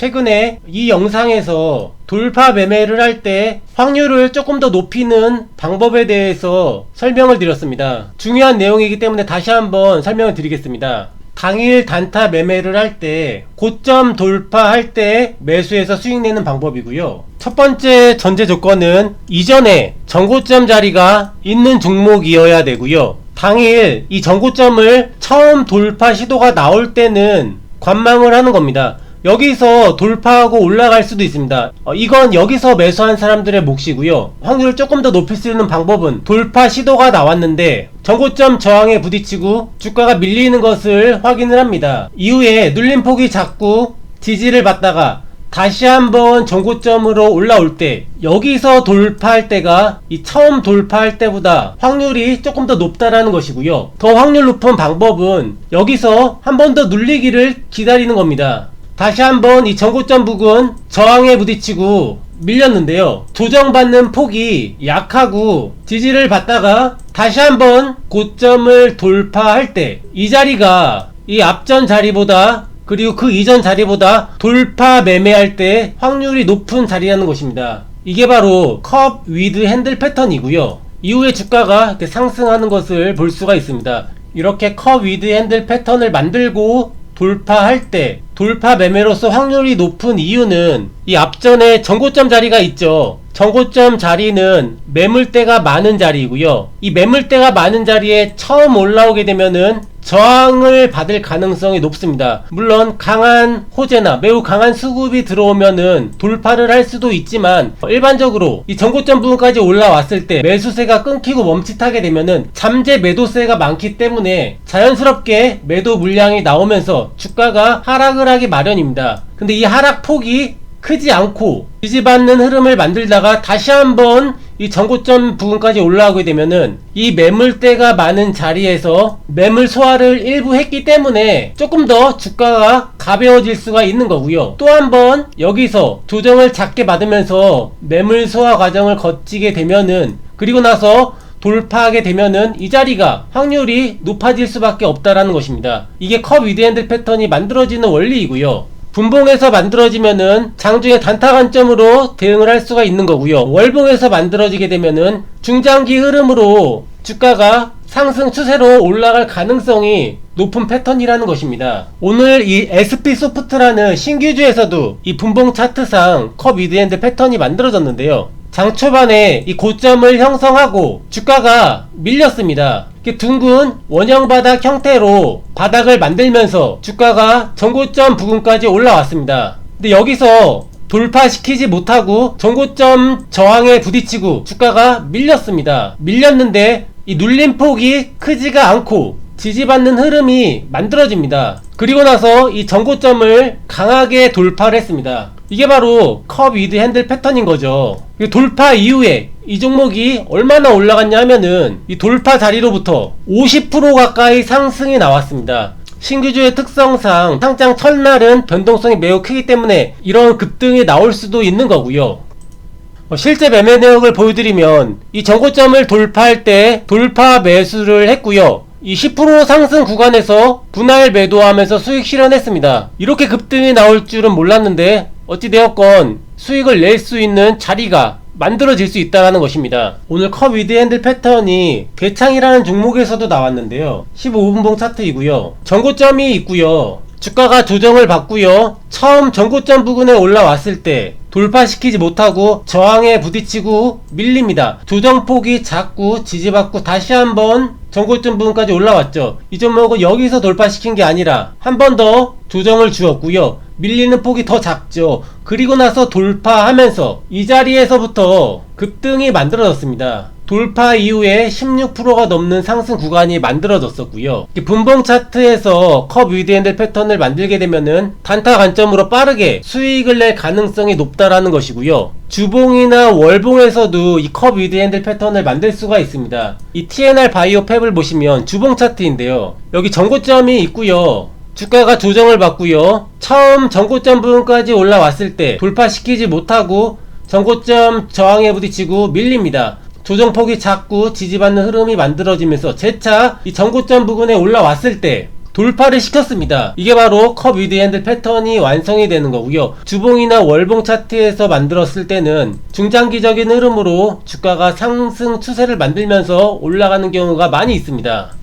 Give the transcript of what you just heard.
최근에 이 영상에서 돌파 매매를 할 때 확률을 조금 더 높이는 방법에 대해서 설명을 드렸습니다. 중요한 내용이기 때문에 다시 한번 설명을 드리겠습니다. 당일 단타 매매를 할 때 고점 돌파할 때 매수해서 수익 내는 방법이고요. 첫 번째 전제 조건은 이전에 정고점 자리가 있는 종목이어야 되고요. 당일 이 정고점을 처음 돌파 시도가 나올 때는 관망을 하는 겁니다. 여기서 돌파하고 올라갈 수도 있습니다. 어, 이건 여기서 매수한 사람들의 몫이고요. 확률을 조금 더 높일 수 있는 방법은 돌파 시도가 나왔는데 정고점 저항에 부딪히고 주가가 밀리는 것을 확인을 합니다. 이후에 눌림폭이 작고 지지를 받다가 다시 한번 정고점으로 올라올 때 여기서 돌파할 때가 이 처음 돌파할 때보다 확률이 조금 더 높다라는 것이고요. 더 확률 높은 방법은 여기서 한 번 더 눌리기를 기다리는 겁니다. 다시 한번 이 정고점 부근 저항에 부딪히고 밀렸는데요. 조정받는 폭이 약하고 지지를 받다가 다시 한번 고점을 돌파할 때 이 자리가 이 앞전 자리보다 그리고 그 이전 자리보다 돌파 매매할 때 확률이 높은 자리라는 것입니다. 이게 바로 컵 위드 핸들 패턴이고요. 이후에 주가가 이렇게 상승하는 것을 볼 수가 있습니다. 이렇게 컵 위드 핸들 패턴을 만들고 돌파할 때 돌파 매매로서 확률이 높은 이유는 이 앞전에 정고점 자리가 있죠. 정고점 자리는 매물대가 많은 자리이고요. 이 매물대가 많은 자리에 처음 올라오게 되면은 저항을 받을 가능성이 높습니다. 물론 강한 호재나 매우 강한 수급이 들어오면은 돌파를 할 수도 있지만 일반적으로 이 전고점 부분까지 올라왔을 때 매수세가 끊기고 멈칫하게 되면은 잠재 매도세가 많기 때문에 자연스럽게 매도 물량이 나오면서 주가가 하락을 하기 마련입니다. 근데 이 하락 폭이 크지 않고 지지받는 흐름을 만들다가 다시 한번 이 정고점 부분까지 올라오게 되면은 이 매물대가 많은 자리에서 매물 소화를 일부 했기 때문에 조금 더 주가가 가벼워질 수가 있는 거고요. 또 한 번 여기서 조정을 작게 받으면서 매물 소화 과정을 거치게 되면은 그리고 나서 돌파하게 되면은 이 자리가 확률이 높아질 수밖에 없다라는 것입니다. 이게 컵 위드핸들 패턴이 만들어지는 원리이고요. 분봉에서 만들어지면은 장중에 단타 관점으로 대응을 할 수가 있는 거고요. 월봉에서 만들어지게 되면은 중장기 흐름으로 주가가 상승 추세로 올라갈 가능성이 높은 패턴이라는 것입니다. 오늘 이 SP 소프트라는 신규주에서도 이 분봉 차트상 컵 위드핸드 패턴이 만들어졌는데요. 장 초반에 이 고점을 형성하고 주가가 밀렸습니다. 둥근 원형 바닥 형태로 바닥을 만들면서 주가가 전고점 부근까지 올라왔습니다. 근데 여기서 돌파시키지 못하고 전고점 저항에 부딪히고 주가가 밀렸습니다. 밀렸는데 이 눌림폭이 크지가 않고 지지받는 흐름이 만들어집니다. 그리고 나서 이 전고점을 강하게 돌파를 했습니다. 이게 바로 컵 위드 핸들 패턴인 거죠. 이 돌파 이후에 이 종목이 얼마나 올라갔냐 하면은 이 돌파 자리로부터 50% 가까이 상승이 나왔습니다. 신규주의 특성상 상장 첫날은 변동성이 매우 크기 때문에 이런 급등이 나올 수도 있는 거고요. 어, 실제 매매 내역을 보여드리면 이 정고점을 돌파할 때 돌파 매수를 했고요. 이 10% 상승 구간에서 분할 매도하면서 수익 실현했습니다. 이렇게 급등이 나올 줄은 몰랐는데 어찌되었건 수익을 낼 수 있는 자리가 만들어질 수 있다는 것입니다. 오늘 컵 위드 핸들 패턴이 대창이라는 종목에서도 나왔는데요. 15분봉 차트이고요. 전고점이 있고요. 주가가 조정을 받고요. 처음 전고점 부근에 올라왔을 때 돌파시키지 못하고 저항에 부딪히고 밀립니다. 조정폭이 작고 지지받고 다시 한번 전고점 부분까지 올라왔죠. 이 종목은 여기서 돌파시킨 게 아니라 한 번 더 조정을 주었고요. 밀리는 폭이 더 작죠. 그리고 나서 돌파하면서 이 자리에서부터 급등이 만들어졌습니다. 돌파 이후에 16%가 넘는 상승 구간이 만들어졌었고요. 분봉 차트에서 컵 위드핸들 패턴을 만들게 되면은 단타 관점으로 빠르게 수익을 낼 가능성이 높다라는 것이고요. 주봉이나 월봉에서도 이 컵 위드핸들 패턴을 만들 수가 있습니다. 이 TNR 바이오 팹을 보시면 주봉 차트인데요. 여기 정고점이 있고요. 주가가 조정을 받고요. 처음 전고점 부분까지 올라왔을 때 돌파시키지 못하고 전고점 저항에 부딪히고 밀립니다. 조정폭이 작고 지지받는 흐름이 만들어지면서 재차 이 전고점 부근에 올라왔을 때 돌파를 시켰습니다. 이게 바로 컵 위드 핸들 패턴이 완성이 되는 거고요. 주봉이나 월봉 차트에서 만들었을 때는 중장기적인 흐름으로 주가가 상승 추세를 만들면서 올라가는 경우가 많이 있습니다.